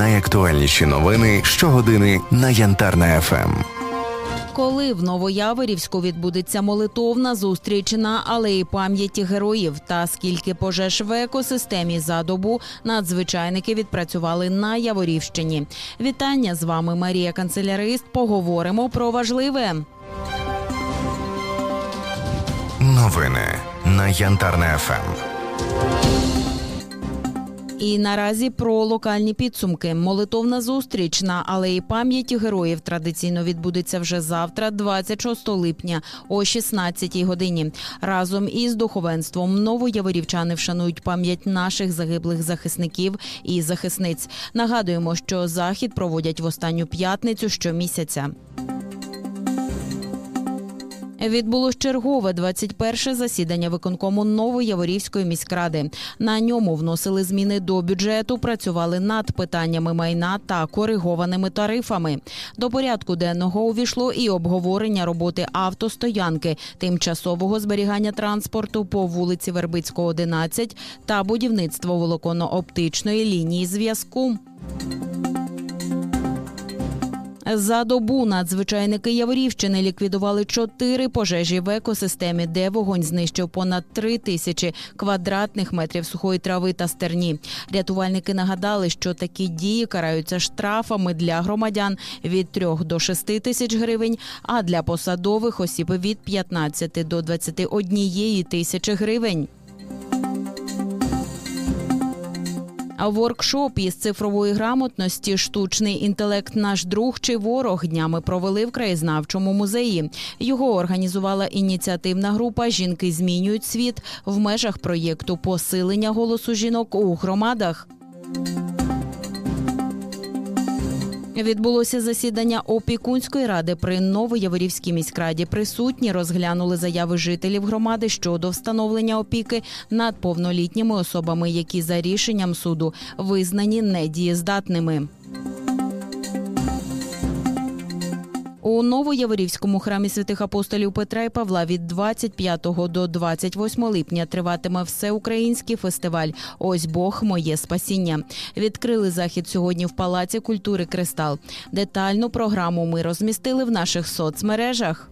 Найактуальніші новини щогодини на Янтарна ФМ. Коли в Новояворівську відбудеться молитовна зустріч на алеї пам'яті героїв, та скільки пожеж в екосистемі за добу надзвичайники відпрацювали на Яворівщині. Вітання з вами Марія Канцелярист. Поговоримо про важливе. Новини на Янтарна ФМ. І наразі про локальні підсумки. Молитовна зустріч на алеї пам'яті героїв традиційно відбудеться вже завтра, 26 липня о 16 годині. Разом із духовенством новояворівчани вшанують пам'ять наших загиблих захисників і захисниць. Нагадуємо, що захід проводять в останню п'ятницю щомісяця. Відбулось чергове 21 засідання виконкому Новояворівської міськради. На ньому вносили зміни до бюджету, працювали над питаннями майна та коригованими тарифами. До порядку денного увійшло і обговорення роботи автостоянки, тимчасового зберігання транспорту по вулиці Вербицького, 11 та будівництво волоконно-оптичної лінії зв'язку. За добу надзвичайники Яворівщини ліквідували чотири пожежі в екосистемі, де вогонь знищив понад три тисячі квадратних метрів сухої трави та стерні. Рятувальники нагадали, що такі дії караються штрафами для громадян від 3 до 6 тисяч гривень, а для посадових осіб від 15 до 21 тисячі гривень. Воркшоп із цифрової грамотності Штучний інтелект наш друг чи ворог днями провели в краєзнавчому музеї. Його організувала ініціативна група Жінки змінюють світ в межах проєкту посилення голосу жінок у громадах. Відбулося засідання опікунської ради при Новояворівській міськраді. Присутні розглянули заяви жителів громади щодо встановлення опіки над повнолітніми особами, які за рішенням суду визнані недієздатними. У Новояворівському храмі святих апостолів Петра і Павла від 25 до 28 липня триватиме всеукраїнський фестиваль Ось Бог моє спасіння. Відкрили захід сьогодні в Палаці культури Кристал. Детальну програму ми розмістили в наших соцмережах.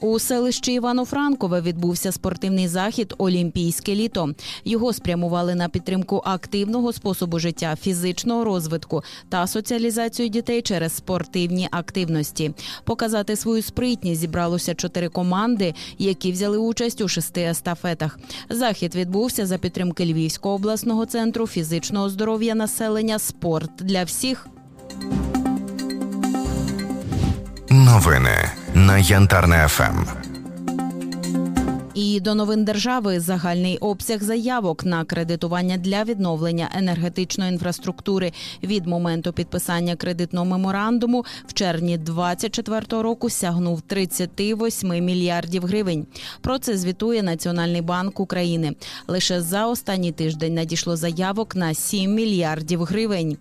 У селищі Івано-Франкове відбувся спортивний захід Олімпійське літо. Його спрямували на підтримку активного способу життя, фізичного розвитку та соціалізацію дітей через спортивні активності. Показати свою спритність зібралося чотири команди, які взяли участь у шести естафетах. Захід відбувся за підтримки Львівського обласного центру фізичного здоров'я населення Спорт для всіх. Новини на Янтарна ФМ. І до новин держави загальний обсяг заявок на кредитування для відновлення енергетичної інфраструктури від моменту підписання кредитного меморандуму в червні 2024 року сягнув 38 мільярдів гривень. Про це звітує Національний банк України. Лише за останній тиждень надійшло заявок на 7 мільярдів гривень.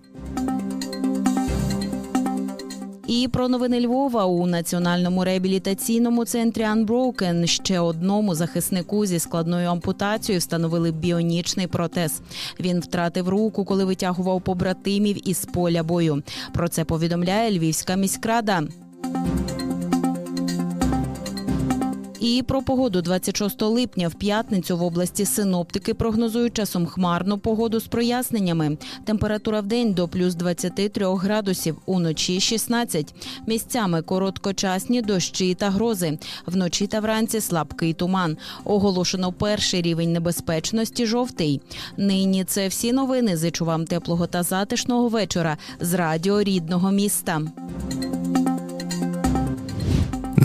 І про новини Львова у національному реабілітаційному центрі Unbroken ще одному захиснику зі складною ампутацією встановили біонічний протез. Він втратив руку, коли витягував побратимів із поля бою. Про це повідомляє Львівська міськрада. І про погоду 26 липня в п'ятницю в області синоптики прогнозують часом хмарну погоду з проясненнями. Температура в день до плюс 23 градусів, уночі 16. Місцями короткочасні дощі та грози. Вночі та вранці слабкий туман. Оголошено перший рівень небезпечності жовтий. Нині це всі новини. Зичу вам теплого та затишного вечора з радіо рідного міста.